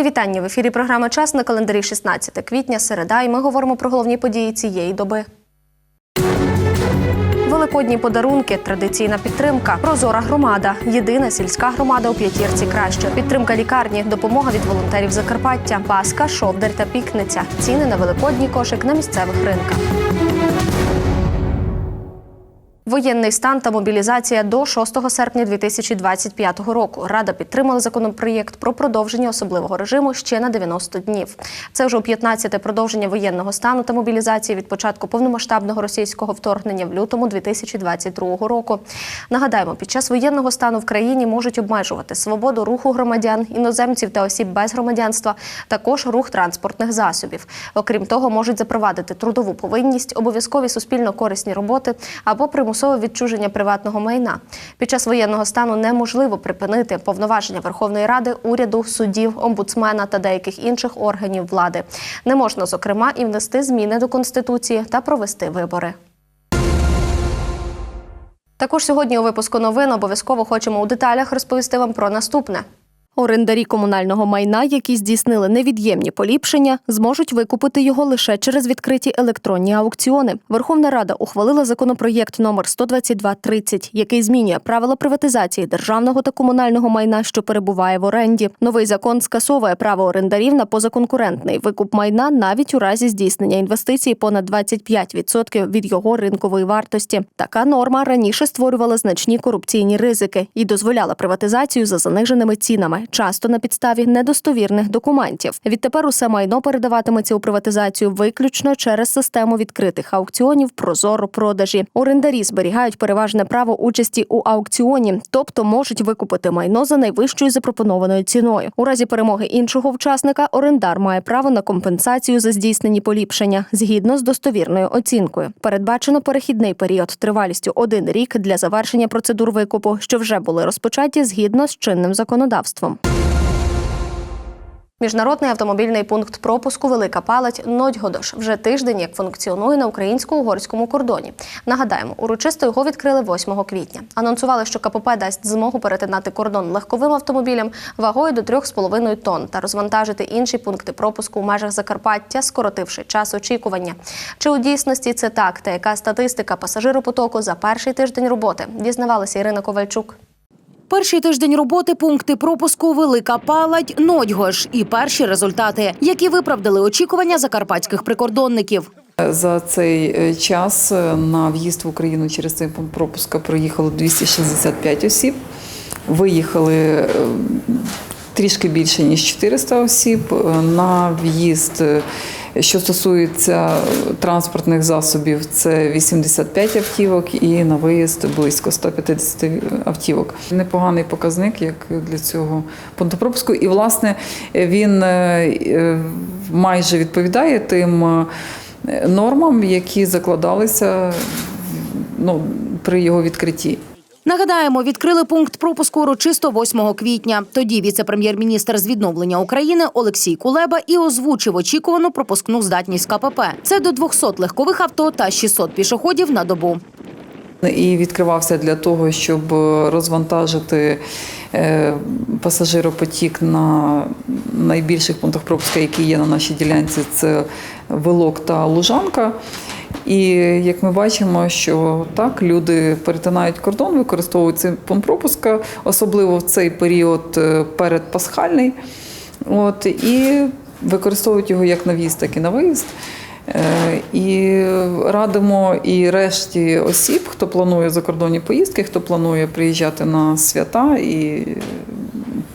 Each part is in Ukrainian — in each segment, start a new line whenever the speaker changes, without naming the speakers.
Мої вітання в ефірі. Програма Час на календарі 16 квітня, середа. І ми говоримо про головні події цієї доби. Великодні подарунки, традиційна підтримка, прозора громада, єдина сільська громада у п'ятірці краще. Підтримка лікарні, допомога від волонтерів Закарпаття, Паска, Шовдар та Пікниця. Ціни на великодній кошик на місцевих ринках. Воєнний стан та мобілізація до 6 серпня 2025 року. Рада підтримала законопроєкт про продовження особливого режиму ще на 90 днів. Це вже у 15-те продовження воєнного стану та мобілізації від початку повномасштабного російського вторгнення в лютому 2022 року. Нагадаємо, під час воєнного стану в країні можуть обмежувати свободу руху громадян, іноземців та осіб без громадянства, також рух транспортних засобів. Окрім того, можуть запровадити трудову повинність, обов'язкові суспільно корисні роботи або примусове відчуження приватного майна. Під час воєнного стану неможливо припинити повноваження Верховної Ради, уряду, судів, омбудсмена та деяких інших органів влади. Не можна, зокрема, і внести зміни до конституції та провести вибори. Також сьогодні у випуску новин обов'язково хочемо у деталях розповісти вам про наступне. Орендарі комунального майна, які здійснили невід'ємні поліпшення, зможуть викупити його лише через відкриті електронні аукціони. Верховна Рада ухвалила законопроєкт номер 12230, який змінює правила приватизації державного та комунального майна, що перебуває в оренді. Новий закон скасовує право орендарів на позаконкурентний викуп майна навіть у разі здійснення інвестицій понад 25% від його ринкової вартості. Така норма раніше створювала значні корупційні ризики і дозволяла приватизацію за заниженими цінами часто на підставі недостовірних документів. Відтепер усе майно передаватиметься у приватизацію виключно через систему відкритих аукціонів прозоро продажі. Орендарі зберігають переважне право участі у аукціоні, тобто можуть викупити майно за найвищою запропонованою ціною. У разі перемоги іншого учасника орендар має право на компенсацію за здійснені поліпшення згідно з достовірною оцінкою. Передбачено перехідний період тривалістю один рік для завершення процедур викупу, що вже були розпочаті згідно з чинним законодавством. Міжнародний автомобільний пункт пропуску Велика Палать Нодьгодош вже тиждень як функціонує на українсько-угорському кордоні. Нагадаємо, урочисто його відкрили 8 квітня. Анонсували, що КПП дасть змогу перетинати кордон легковим автомобілем вагою до 3,5 тонн та розвантажити інші пункти пропуску у межах Закарпаття, скоротивши час очікування. Чи у дійсності це так? Та яка статистика пасажиропотоку за перший тиждень роботи? Дізнавалася Ірина Ковальчук.
Перший тиждень роботи пункти пропуску Велика Палать Нодьгош і перші результати, які виправдали очікування закарпатських прикордонників.
За цей е, час е, на в'їзд в Україну через цей пункт пропуска проїхало 265 осіб. Виїхали е, трішки більше ніж 400 осіб. На в'їзд, що стосується транспортних засобів, це 85 автівок, і на виїзд близько 150 автівок. Непоганий показник, як для цього пункту пропуску. І власне він е, майже відповідає тим. е, нормам, які закладалися ну, при його відкритті.
Нагадаємо, відкрили пункт пропуску урочисто 8 квітня. Тоді віце-прем'єр-міністр з відновлення України Олексій Кулеба і озвучив очікувану пропускну здатність КПП. Це до 200 легкових авто та 600 пішоходів на добу.
І відкривався для того, щоб розвантажити е, пасажиропотік на найбільших пунктах пропуска, які є на нашій ділянці, це Вилок та Лужанка. І як ми бачимо, що так люди перетинають кордон, використовують цей пункт пропуска, особливо в цей період е, передпасхальний. От, і використовують його як на в'їзд, так і на виїзд. Е, І радимо і решті осіб, хто планує закордонні поїздки, хто планує приїжджати на свята і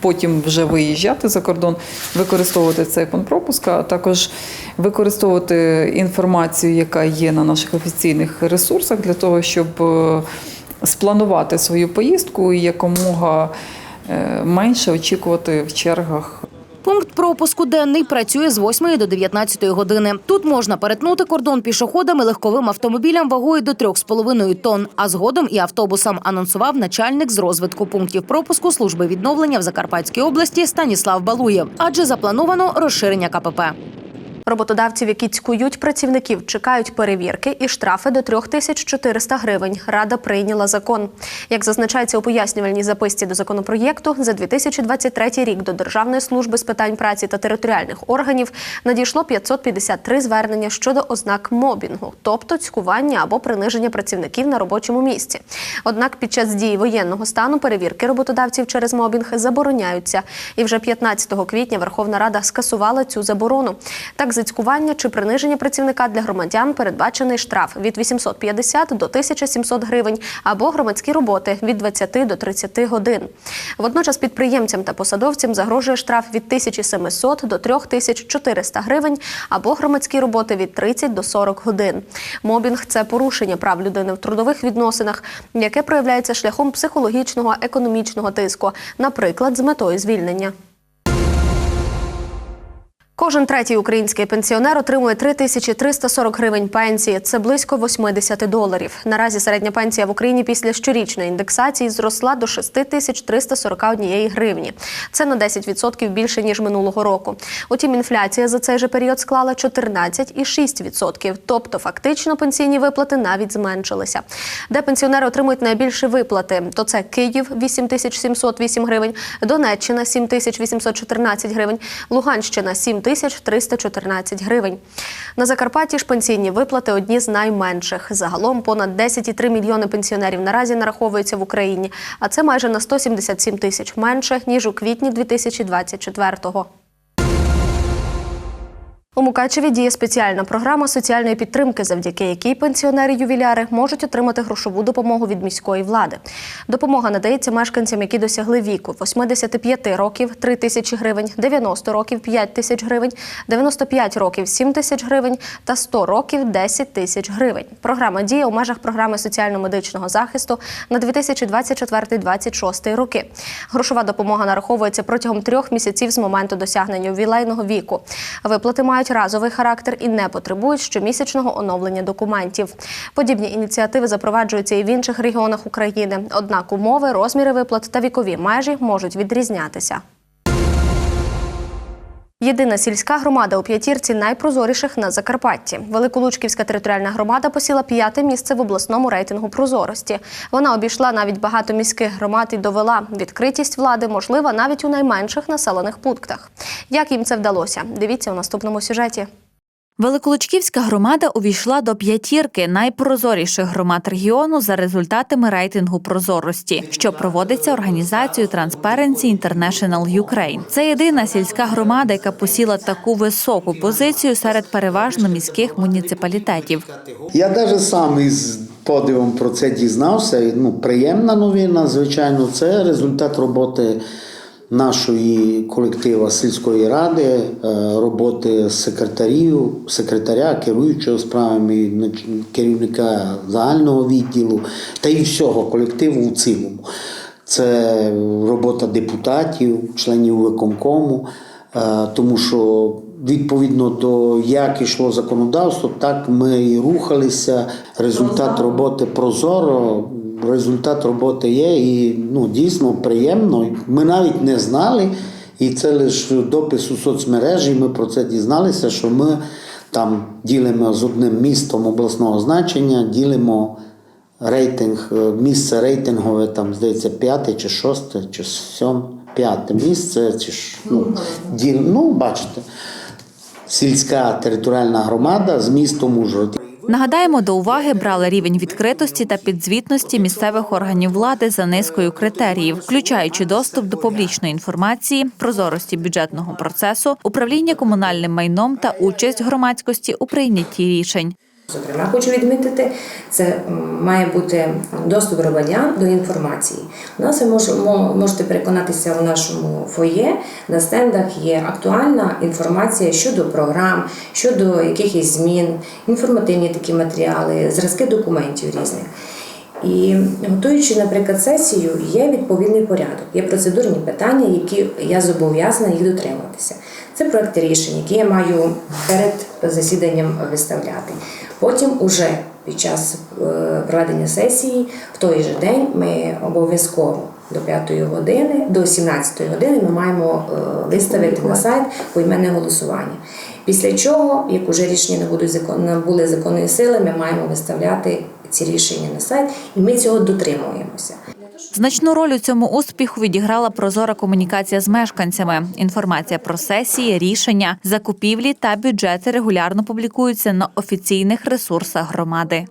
потім вже виїжджати за кордон, використовувати цей пункт пропуска, а також використовувати інформацію, яка є на наших офіційних ресурсах, для того, щоб е, спланувати свою поїздку і якомога е, менше очікувати в чергах
Пункт пропуску денний працює з 8 до 19 години. Тут можна перетнути кордон пішоходами, легковим автомобілям вагою до 3,5 тонн, а згодом і автобусам, анонсував начальник з розвитку пунктів пропуску служби відновлення в Закарпатській області Станіслав Балуєв. Адже заплановано розширення КПП.
Роботодавців, які цькують працівників, чекають перевірки і штрафи до 3400 гривень. Рада прийняла закон. Як зазначається у пояснювальній записці до законопроєкту, за 2023 рік до Державної служби з питань праці та територіальних органів надійшло 553 звернення щодо ознак мобінгу, тобто цькування або приниження працівників на робочому місці. Однак під час дії воєнного стану перевірки роботодавців через мобінг забороняються. І вже 15 квітня Верховна Рада скасувала цю заборону. Так, за цькування чи приниження працівника для громадян передбачений штраф від 850 до 1700 гривень або громадські роботи від 20 до 30 годин. Водночас підприємцям та посадовцям загрожує штраф від 1700 до 3400 гривень або громадські роботи від 30 до 40 годин. Мобінг це порушення прав людини в трудових відносинах, яке проявляється шляхом психологічного економічного тиску, наприклад, з метою звільнення. Кожен третій український пенсіонер отримує 3340 гривень пенсії. Це близько 80 доларів. Наразі середня пенсія в Україні після щорічної індексації зросла до 6341 гривні. Це на 10% більше ніж минулого року. Утім, інфляція за цей же період склала 14,6%. Тобто, фактично, пенсійні виплати навіть зменшилися. Де пенсіонери отримують найбільші виплати, то це Київ 8708 гривень, Донеччина 7814 гривень, Луганщина 7314 гривень. На Закарпатті ж пенсійні виплати одні з найменших. Загалом понад 10,3 мільйони пенсіонерів наразі нараховуються в Україні, а це майже на 177 тисяч менше ніж у квітні 2024-го. У Мукачеві діє спеціальна програма соціальної підтримки, завдяки якій пенсіонери-ювіляри можуть отримати грошову допомогу від міської влади. Допомога надається мешканцям, які досягли віку 85 років 3 тисячі гривень, 90 років 5 тисяч гривень, 95 років 7 тисяч гривень та 100 років 10 тисяч гривень. Програма діє у межах програми соціально-медичного захисту на 2024-2026 роки. Грошова допомога нараховується протягом трьох місяців з моменту досягнення ювілейного віку. Виплати мають разовий характер і не потребують щомісячного оновлення документів. Подібні ініціативи запроваджуються і в інших регіонах України. Однак умови, розміри виплат та вікові межі можуть відрізнятися. Єдина сільська громада у п'ятірці найпрозоріших на Закарпатті. Великолучківська територіальна громада посіла п'яте місце в обласному рейтингу прозорості. Вона обійшла навіть багато міських громад і довела, відкритість влади можлива навіть у найменших населених пунктах. Як їм це вдалося? Дивіться у наступному сюжеті.
Великолучківська громада увійшла до п'ятірки найпрозоріших громад регіону за результатами рейтингу прозорості, що проводиться організацією Transparency International Ukraine. Це єдина сільська громада, яка посіла таку високу позицію серед переважно міських муніципалітетів.
Я навіть сам із подивом про це дізнався. Ну, приємна новина, звичайно, це результат роботи нашої колектива сільської ради, е, роботи секретарів, секретаря, керуючого справами, керівника загального відділу та і всього колективу в цілому. Це робота депутатів, членів виконкому, е, тому що відповідно до як йшло законодавство, так ми і рухалися. Результат роботи прозоро. Результат роботи є і ну, дійсно приємно. Ми навіть не знали, і це лише допис у соцмережі. Ми про це дізналися, що ми там ділимо з одним містом обласного значення, ділимо рейтинг, е, місце рейтингове, там, здається, п'яте чи шосте, чи сьоме, п'яте місце, чи ж, ну, діл, ну, бачите, сільська територіальна громада з містом Ужгород.
Нагадаємо, до уваги брали рівень відкритості та підзвітності місцевих органів влади за низкою критеріїв, включаючи доступ до публічної інформації, прозорості бюджетного процесу, управління комунальним майном та участь громадськості у прийнятті рішень.
Зокрема, хочу відмітити, це має бути доступ громадян до інформації. У нас ви можете переконатися у нашому фоє. На стендах є актуальна інформація щодо програм, щодо якихось змін, інформативні такі матеріали, зразки документів різних. І готуючи, наприклад, сесію, є відповідний порядок, є процедурні питання, які я зобов'язана їх дотримуватися. Це проекти рішень, які я маю перед засіданням виставляти. Потім, уже під час е, проведення сесії, в той же день ми обов'язково до 5 години, до 17 години ми маємо е, виставити на сайт поіменне голосування. Після чого, як уже рішення не набули законної сили, ми маємо виставляти ці рішення на сайт, і ми цього дотримуємося.
Значну роль у цьому успіху відіграла прозора комунікація з мешканцями. Інформація про сесії, рішення, закупівлі та бюджети регулярно публікуються на офіційних ресурсах громади.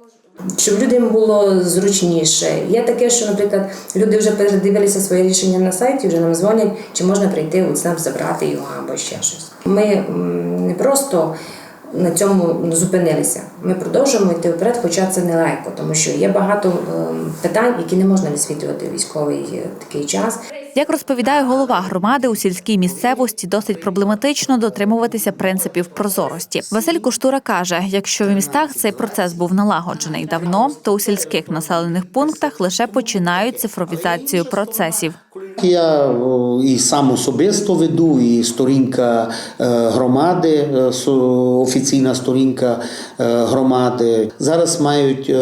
Щоб людям було зручніше. Є таке, що, наприклад, люди вже передивилися своє рішення на сайті, вже нам дзвонять, чи можна прийти от там забрати його або ще щось. Ми не просто на цьому зупинилися. Ми продовжуємо йти вперед, хоча це нелегко, тому що є багато ем, питань, які не можна висвітлювати військовий е, такий час.
Як розповідає голова громади, у сільській місцевості досить проблематично дотримуватися принципів прозорості. Василь Куштура каже: якщо в містах цей процес був налагоджений давно, то у сільських населених пунктах лише починають цифровізацію процесів.
Я і сам особисто веду, і сторінка е, громади, е, офіційна сторінка е, громади. Зараз мають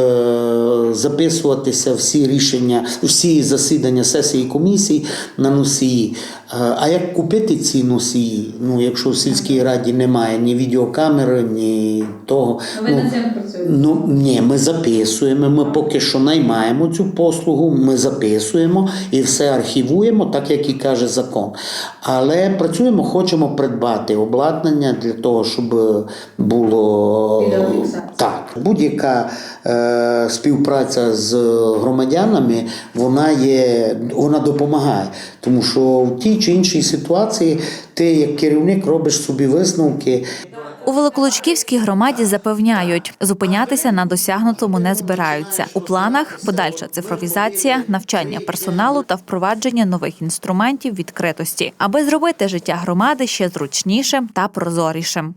записуватися всі рішення, всі засідання сесії комісій на носії. А як купити ці носії? Ну, якщо в сільській раді немає ні відеокамери, ні того. Ну, Ну ні, ми записуємо. Ми поки що наймаємо цю послугу, ми записуємо і все архівуємо, так як і каже закон. Але працюємо, хочемо придбати обладнання для того, щоб було так. Будь-яка е, співпраця з громадянами, вона є, вона допомагає. Тому що в тій чи іншій ситуації ти як керівник робиш собі висновки.
У Великолучківській громаді запевняють, зупинятися на досягнутому не збираються. У планах подальша цифровізація, навчання персоналу та впровадження нових інструментів відкритості, аби зробити життя громади ще зручнішим та прозорішим.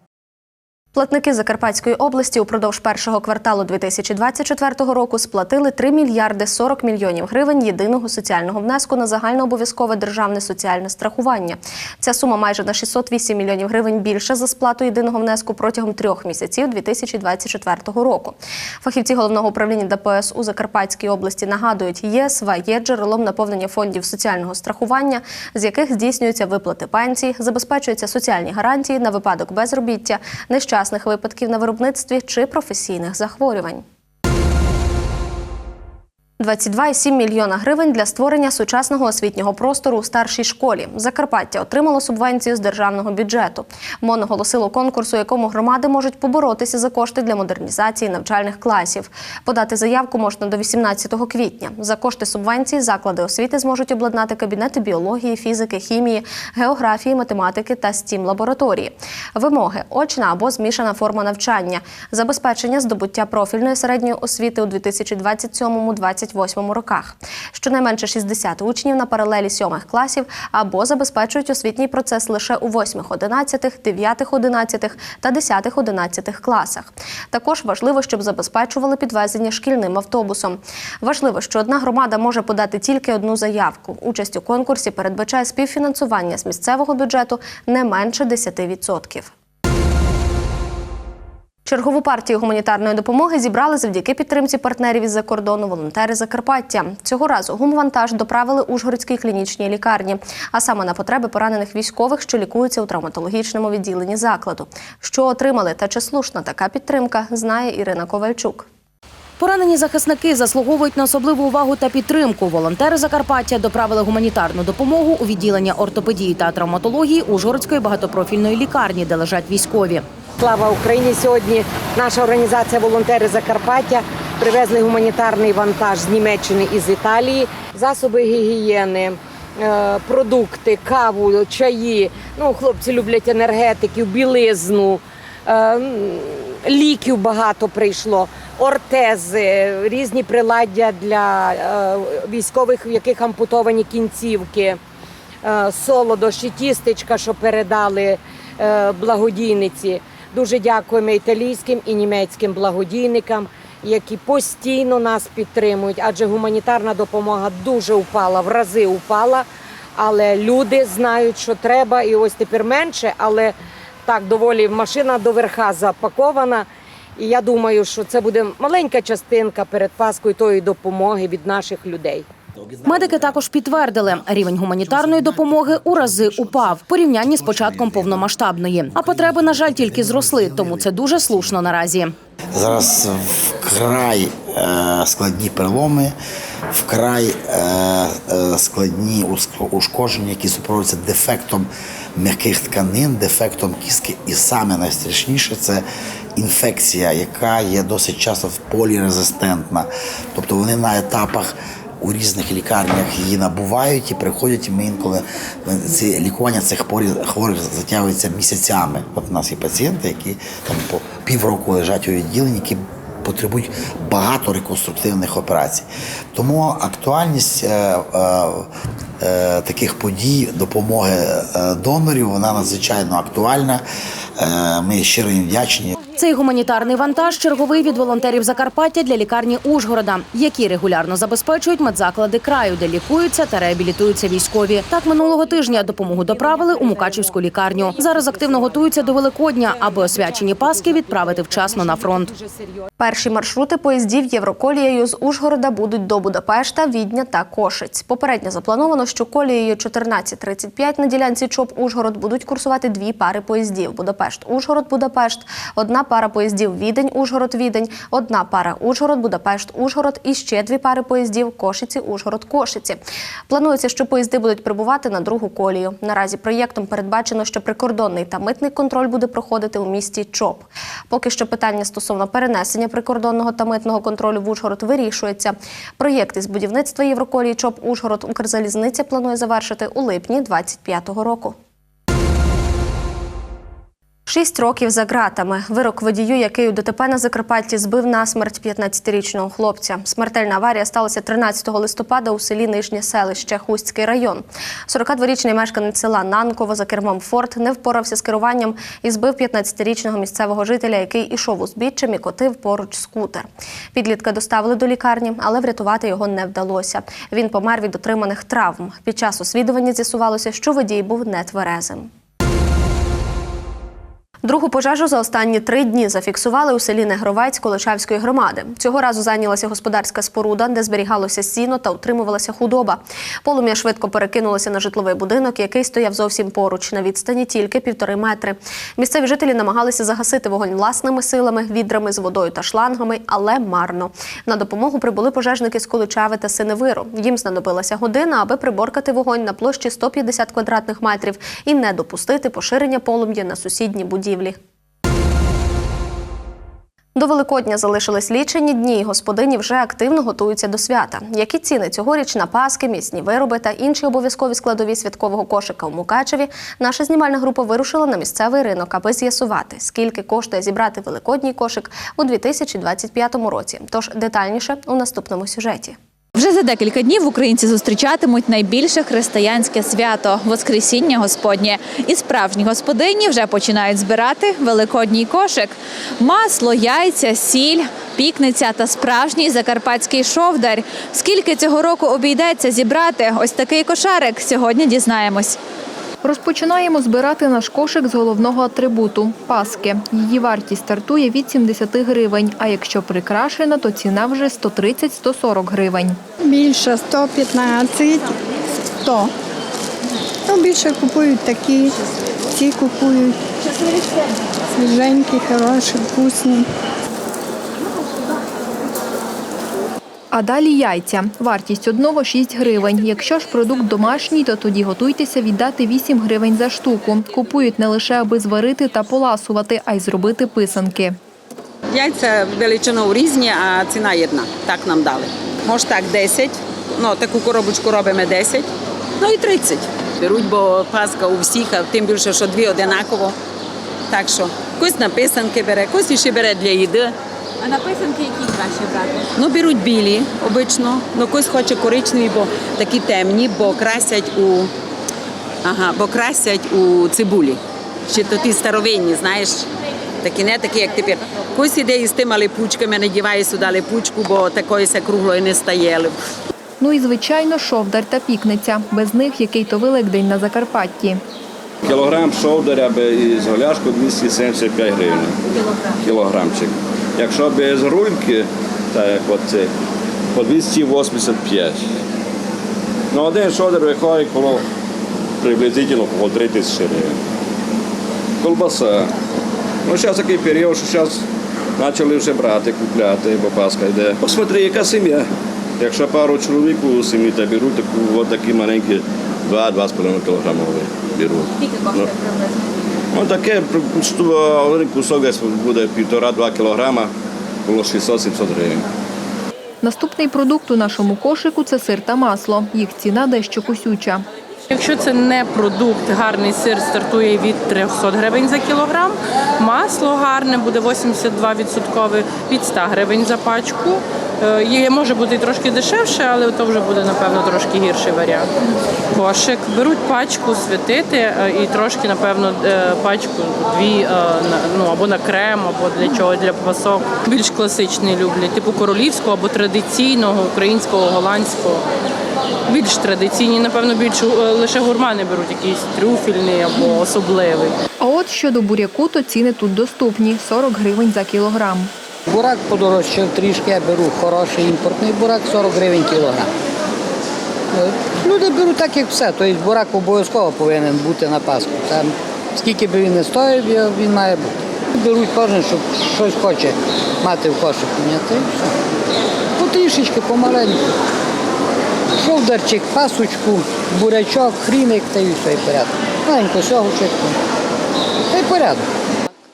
Платники Закарпатської області упродовж першого кварталу 2024 року сплатили 3 мільярди 40 мільйонів гривень єдиного соціального внеску на загальнообов'язкове державне соціальне страхування. Ця сума майже на 608 мільйонів гривень більше за сплату єдиного внеску протягом трьох місяців 2024 року. Фахівці головного управління ДПС у Закарпатській області нагадують, ЄСВ є джерелом наповнення фондів соціального страхування, з яких здійснюються виплати пенсій, забезпечуються соціальні гарантії на випадок безробіття, нещасних випадків на виробництві чи професійних захворювань. 22,7 мільйона гривень для створення сучасного освітнього простору у старшій школі. Закарпаття отримало субвенцію з державного бюджету. МОН оголосило конкурс, у якому громади можуть поборотися за кошти для модернізації навчальних класів. Подати заявку можна до 18 квітня. За кошти субвенції заклади освіти зможуть обладнати кабінети біології, фізики, хімії, географії, математики та стім лабораторії. Вимоги очна або змішана форма навчання, забезпечення здобуття профільної середньої освіти у 2027-2028 роках. Щонайменше 60 учнів на паралелі сьомих класів або забезпечують освітній процес лише у 8, 11, 9, 11 та 10, 11 класах. Також важливо, щоб забезпечували підвезення шкільним автобусом. Важливо, що одна громада може подати тільки одну заявку. Участь у конкурсі передбачає співфінансування з місцевого бюджету не менше 10%. Чергову партію гуманітарної допомоги зібрали завдяки підтримці партнерів із-за кордону волонтери Закарпаття. Цього разу гумвантаж доправили Ужгородській клінічній лікарні, а саме на потреби поранених військових, що лікуються у травматологічному відділенні закладу. Що отримали та чи слушна така підтримка, знає Ірина Ковальчук.
Поранені захисники заслуговують на особливу увагу та підтримку. Волонтери Закарпаття доправили гуманітарну допомогу у відділення ортопедії та травматології Ужгородської багатопрофільної лікарні, де лежать військові.
Слава Україні! Сьогодні наша організація Волонтери Закарпаття привезли гуманітарний вантаж з Німеччини і з Італії, засоби гігієни, е, продукти, каву, чаї. Ну, хлопці люблять енергетиків, білизну, е, ліків багато прийшло, ортези, різні приладдя для е, військових, в яких ампутовані кінцівки солодощі, тістечка, що передали благодійниці. Дуже дякуємо італійським і німецьким благодійникам, які постійно нас підтримують, адже гуманітарна допомога дуже упала, в рази упала. Але люди знають, що треба, і ось тепер менше, але так доволі машина до верха запакована. І я думаю, що це буде маленька частинка перед Паскою тої допомоги від наших людей.
Медики також підтвердили, рівень гуманітарної допомоги у рази упав в порівнянні з початком повномасштабної. А потреби, на жаль, тільки зросли, тому це дуже слушно наразі.
Зараз вкрай е, складні переломи, вкрай е, е, складні ушкодження, які супроводжуються дефектом м'яких тканин, дефектом кістки. І саме найстрашніше це інфекція, яка є досить часто полірезистентна. Тобто вони на етапах. У різних лікарнях її набувають і приходять. і Ми інколи ці лікування цих хворих затягується місяцями. От у нас є пацієнти, які там по півроку лежать у відділенні, які потребують багато реконструктивних операцій. Тому актуальність е, е, е, таких подій, допомоги е, донорів, вона надзвичайно актуальна. Е, ми щиро їм вдячні.
Цей гуманітарний вантаж черговий від волонтерів Закарпаття для лікарні Ужгорода, які регулярно забезпечують медзаклади краю, де лікуються та реабілітуються військові. Так минулого тижня допомогу доправили у Мукачівську лікарню. Зараз активно готуються до Великодня, аби освячені паски відправити вчасно на фронт.
Перші маршрути поїздів Євроколією з Ужгорода будуть до Будапешта, Відня та Кошиць. Попередньо заплановано, що колією 14.35 на ділянці ЧОП Ужгород будуть курсувати дві пари поїздів: Будапешт, Ужгород, Будапешт, одна пара поїздів Відень, Ужгород, Відень, одна пара Ужгород, Будапешт, Ужгород і ще дві пари поїздів Кошиці, Ужгород, Кошиці. Планується, що поїзди будуть прибувати на другу колію. Наразі проєктом передбачено, що прикордонний та митний контроль буде проходити у місті ЧОП. Поки що питання стосовно перенесення прикордонного та митного контролю в Ужгород вирішується. Проєкт із будівництва Євроколії ЧОП Ужгород Укрзалізниця планує завершити у липні 2025 року. Шість років за ґратами. Вирок водію, який у ДТП на Закарпатті збив насмерть 15-річного хлопця. Смертельна аварія сталася 13 листопада у селі Нижнє селище Хустський район. 42-річний мешканець села Нанково за кермом Форд не впорався з керуванням і збив 15-річного місцевого жителя, який ішов узбіччям і котив поруч скутер. Підлітка доставили до лікарні, але врятувати його не вдалося. Він помер від отриманих травм. Під час освідування з'ясувалося, що водій був нетверезим. Другу пожежу за останні три дні зафіксували у селі Негровець Колишевської громади. Цього разу зайнялася господарська споруда, де зберігалося сіно та утримувалася худоба. Полум'я швидко перекинулося на житловий будинок, який стояв зовсім поруч, на відстані тільки півтори метри. Місцеві жителі намагалися загасити вогонь власними силами, відрами з водою та шлангами, але марно. На допомогу прибули пожежники з Количави та Синевиру. Їм знадобилася година, аби приборкати вогонь на площі 150 квадратних метрів і не допустити поширення полум'я на сусідні будівлі. До Великодня залишились лічені дні, і господині вже активно готуються до свята. Які ціни цьогоріч на паски, місні вироби та інші обов'язкові складові святкового кошика у Мукачеві, наша знімальна група вирушила на місцевий ринок, аби з'ясувати, скільки коштує зібрати великодній кошик у 2025 році. Тож детальніше у наступному сюжеті.
Вже за декілька днів українці зустрічатимуть найбільше християнське свято Воскресіння Господнє. І справжні господині вже починають збирати великодній кошик. Масло, яйця, сіль, пікниця та справжній закарпатський шовдар. Скільки цього року обійдеться зібрати ось такий кошарик? Сьогодні дізнаємось.
Розпочинаємо збирати наш кошик з головного атрибуту – паски. Її вартість стартує від 70 гривень, а якщо прикрашена, то ціна вже 130-140 гривень.
Більше 115, 100. Ну, більше купують такі, ці купують свіженькі, хороші, вкусні.
А далі яйця. Вартість одного 6 гривень. Якщо ж продукт домашній, то тоді готуйтеся віддати 8 гривень за штуку. Купують не лише аби зварити та поласувати, а й зробити писанки.
Яйця величиною різні, а ціна єдна. Так нам дали. Може так 10, ну таку коробочку робимо 10, ну і 30. Беруть, бо паска у всіх, а тим більше, що дві одинаково. Так що когось на писанки бере, когось ще бере для їди.
А на писанки які краще брати?
Ну, беруть білі обично, ну когось хоче коричневі, бо такі темні, бо красять у ага, бо красять у цибулі. Ще то ті старовинні, знаєш, такі не такі, як тепер. Когось іде із тими липучками, надіває сюди липучку, бо такої се круглої не стає.
Ну і, звичайно, шовдар та пікниця. Без них який то великдень на Закарпатті.
Кілограм шовдаря з голяшку 275 гривень. Кілограмчик. Якщо без рульки, так як оце, по 285. Ну, один шодер виходить коло приблизительно коло 3 тисячі гривень. Колбаса. Ну, зараз такий період, що зараз почали вже брати, купляти, бо Пасха йде. Посмотри, яка сім'я. Якщо пару чоловік у сім'ї та беруть, таку от такі маленькі 2-2,5 кілограмові беруть. Скільки коштує приблизно? Ну, таке один кусок буде 1,5-2 кілограма, було 600-700 гривень.
Наступний продукт у нашому кошику це сир та масло. Їх ціна дещо косюча.
Якщо це не продукт, гарний сир стартує від 300 гривень за кілограм. Масло гарне буде 82% від 100 гривень за пачку. Е, Є може бути трошки дешевше, але то вже буде напевно трошки гірший варіант. Кошик беруть пачку святити е, і трошки, напевно, е, пачку дві ну або на крем, або для чого для пасок. Більш класичний люблять, типу королівського або традиційного, українського, голландського. Більш традиційні, напевно, більш е, лише гурмани беруть якийсь трюфельний або особливий.
А от щодо буряку, то ціни тут доступні 40 гривень за кілограм.
Бурак подорожчав трішки, я беру хороший імпортний бурак 40 гривень кілограм. Е, Люди беруть так, як все. Тобто бурак обов'язково повинен бути на Пасху. Там, скільки би він не стоїв, він має бути. Беруть кожен, щоб щось хоче мати в кошику. Потрішечки, помаленьку. Шовдарчик, пасочку, бурячок, хріник та й все, і порядок. Маленько сьогочок. Та й порядок.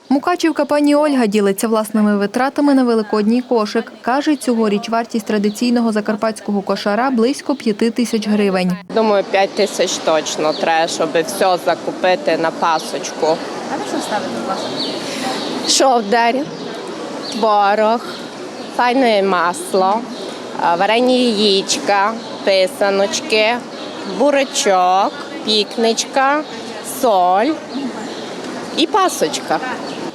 Мукачівка пані Ольга ділиться власними витратами на великодній кошик. Каже, цьогоріч вартість традиційного закарпатського кошара близько 5 тисяч гривень.
Думаю, 5 тисяч точно треба, щоб все закупити на пасочку.
А ви що ставите власне?
Шовдар, творог, файне масло, а, варені яєчка, писаночки, бурачок, пікничка, соль і пасочка.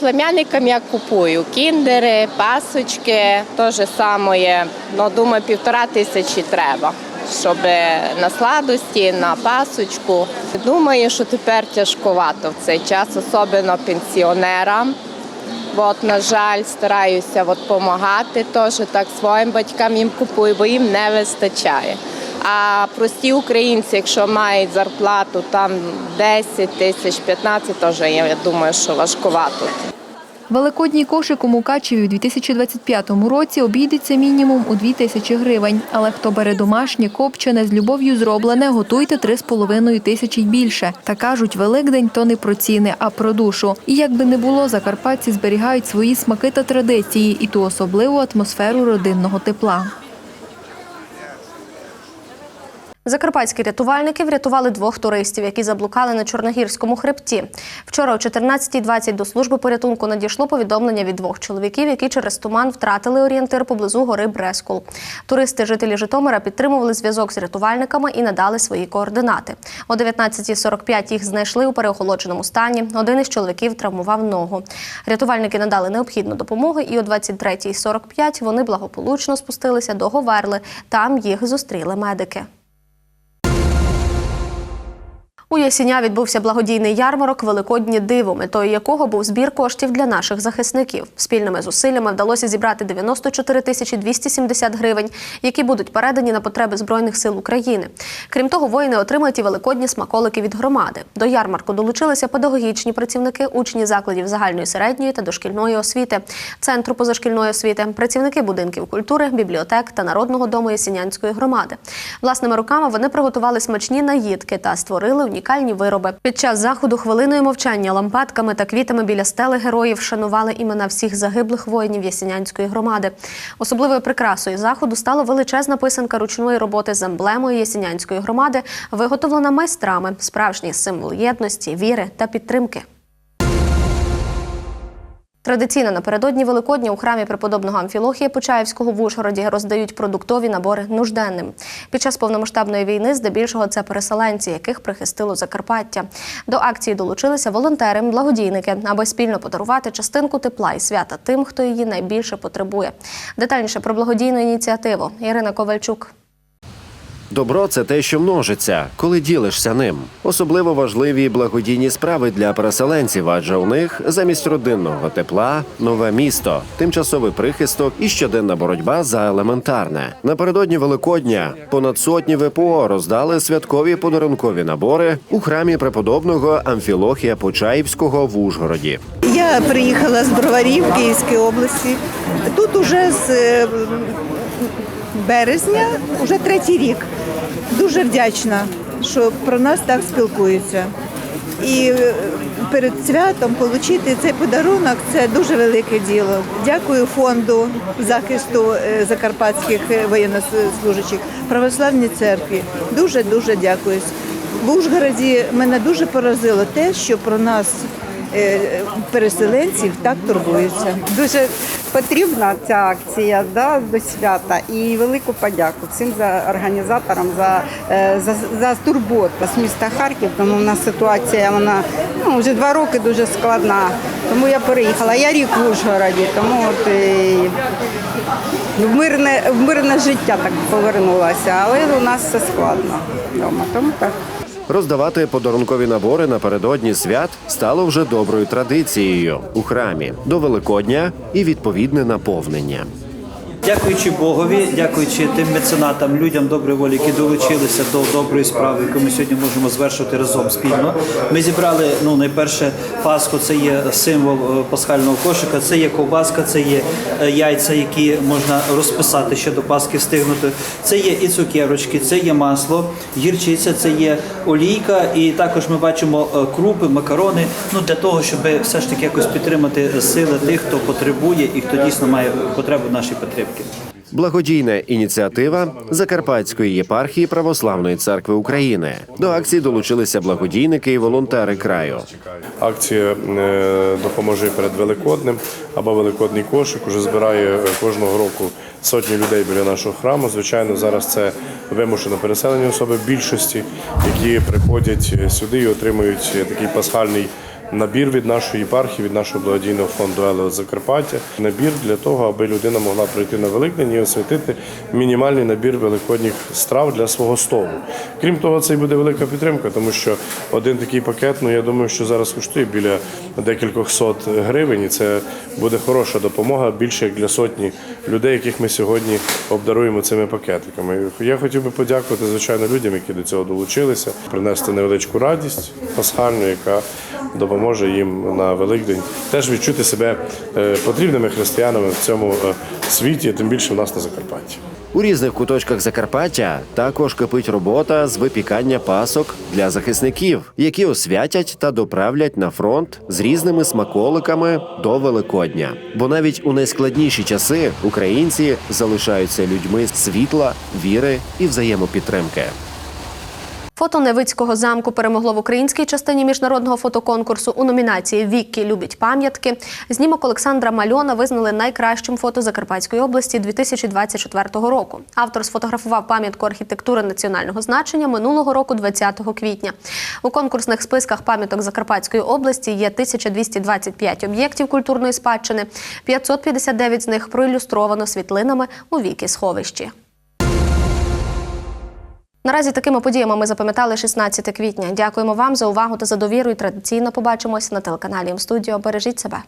Племянникам я купую кіндери, пасочки, те ж саме, ну, думаю, півтора тисячі треба, щоб на сладості, на пасочку. Думаю, що тепер тяжковато в цей час, особливо пенсіонерам. От, на жаль, стараюся от, допомагати теж так своїм батькам їм купую, бо їм не вистачає. А прості українці, якщо мають зарплату там 10 тисяч, 15, теж я, думаю, що важкувато.
Великодній кошик у Мукачеві у 2025 році обійдеться мінімум у 2 тисячі гривень. Але хто бере домашнє, копчене, з любов'ю зроблене, готуйте 3,5 тисячі й більше. Та кажуть, Великдень то не про ціни, а про душу. І як би не було, закарпатці зберігають свої смаки та традиції і ту особливу атмосферу родинного тепла.
Закарпатські рятувальники врятували двох туристів, які заблукали на Чорногірському хребті. Вчора о 14.20 до служби порятунку надійшло повідомлення від двох чоловіків, які через туман втратили орієнтир поблизу гори Брескул. Туристи, жителі Житомира, підтримували зв'язок з рятувальниками і надали свої координати. О 19.45 їх знайшли у переохолодженому стані. Один із чоловіків травмував ногу. Рятувальники надали необхідну допомогу, і о 23.45 вони благополучно спустилися до Говерли. Там їх зустріли медики. У Ясіня відбувся благодійний ярмарок Великоднє диво, метою якого був збір коштів для наших захисників. Спільними зусиллями вдалося зібрати 94 тисячі 270 гривень, які будуть передані на потреби Збройних сил України. Крім того, воїни отримають і великодні смаколики від громади. До ярмарку долучилися педагогічні працівники, учні закладів загальної середньої та дошкільної освіти, центру позашкільної освіти, працівники будинків культури, бібліотек та народного дому Ясінянської громади. Власними руками вони приготували смачні наїдки та створили унікальні вироби. Під час заходу хвилиною мовчання лампадками та квітами біля стели героїв шанували імена всіх загиблих воїнів Ясінянської громади. Особливою прикрасою заходу стала величезна писанка ручної роботи з емблемою Ясінянської громади, виготовлена майстрами, справжній символ єдності, віри та підтримки. Традиційно напередодні Великодня у храмі преподобного Амфілохія Почаївського в Ужгороді роздають продуктові набори нужденним. Під час повномасштабної війни здебільшого це переселенці, яких прихистило Закарпаття. До акції долучилися волонтери, благодійники, аби спільно подарувати частинку тепла і свята тим, хто її найбільше потребує. Детальніше про благодійну ініціативу Ірина Ковальчук.
Добро це те, що множиться, коли ділишся ним. Особливо важливі благодійні справи для переселенців, адже у них замість родинного тепла нове місто, тимчасовий прихисток і щоденна боротьба за елементарне. Напередодні Великодня понад сотні ВПО роздали святкові подарункові набори у храмі преподобного Амфілохія Почаївського в Ужгороді.
Я приїхала з Броварів Київської області. Тут уже з е, березня, вже третій рік. Дуже вдячна, що про нас так спілкуються. І е, перед святом отримати цей подарунок це дуже велике діло. Дякую фонду захисту е, закарпатських воєннослужащих, православній церкві. Дуже дуже дякую. В Ужгороді мене дуже поразило те, що про нас переселенців так турбуються.
Дуже потрібна ця акція да, до свята і велику подяку всім за організаторам за, е, за, за турботу з міста Харків. Тому в нас ситуація вона ну, вже два роки дуже складна. Тому я переїхала. Я рік в Ужгороді, тому от е, в мирне, в мирне життя так повернулася. Але у нас все складно вдома. Тому так.
Роздавати подарункові набори напередодні свят стало вже доброю традицією у храмі до Великодня і відповідне наповнення.
Дякуючи Богові, дякуючи тим меценатам, людям доброї волі, які долучилися до доброї справи, яку ми сьогодні можемо звершувати разом спільно. Ми зібрали ну найперше Пасху, це є символ е, пасхального кошика, це є ковбаска, це є е, яйця, які можна розписати ще до Пасхи встигнути. Це є і цукерочки, це є масло, гірчиця, це є олійка, і також ми бачимо е, крупи, макарони. Ну для того, щоб все ж таки якось підтримати сили тих, хто потребує і хто дійсно має потребу нашій підтримки.
Благодійна ініціатива Закарпатської єпархії Православної церкви України. До акції долучилися благодійники і волонтери краю.
Акція е, допоможе перед Великоднем або Великодний кошик уже збирає е, кожного року сотні людей біля нашого храму. Звичайно, зараз це вимушено переселені особи більшості, які приходять е, сюди і отримують такий пасхальний. Набір від нашої єпархії, від нашого благодійного фонду Елео Закарпаття. Набір для того, аби людина могла прийти на Великдень і освятити мінімальний набір великодніх страв для свого столу. Крім того, це й буде велика підтримка, тому що один такий пакет, ну я думаю, що зараз коштує біля декількох сот гривень, і це буде хороша допомога більше як для сотні людей, яких ми сьогодні обдаруємо цими пакетиками. Я хотів би подякувати звичайно людям, які до цього долучилися, принести невеличку радість пасхальну, яка допоможе їм на Великдень теж відчути себе е, потрібними християнами в цьому е, світі, тим більше в нас на Закарпатті.
У різних куточках Закарпаття також кипить робота з випікання пасок для захисників, які освятять та доправлять на фронт з різними смаколиками до Великодня. Бо навіть у найскладніші часи українці залишаються людьми світла, віри і взаємопідтримки.
Фото Невицького замку перемогло в українській частині міжнародного фотоконкурсу у номінації Віккі любить пам'ятки. Знімок Олександра Мальона визнали найкращим фото Закарпатської області 2024 року. Автор сфотографував пам'ятку архітектури національного значення минулого року, 20 квітня. У конкурсних списках пам'яток Закарпатської області є 1225 об'єктів культурної спадщини. 559 з них проілюстровано світлинами у вікі сховищі. Наразі такими подіями ми запам'ятали 16 квітня. Дякуємо вам за увагу та за довіру. І традиційно побачимось на телеканалі М-студіо. Бережіть себе.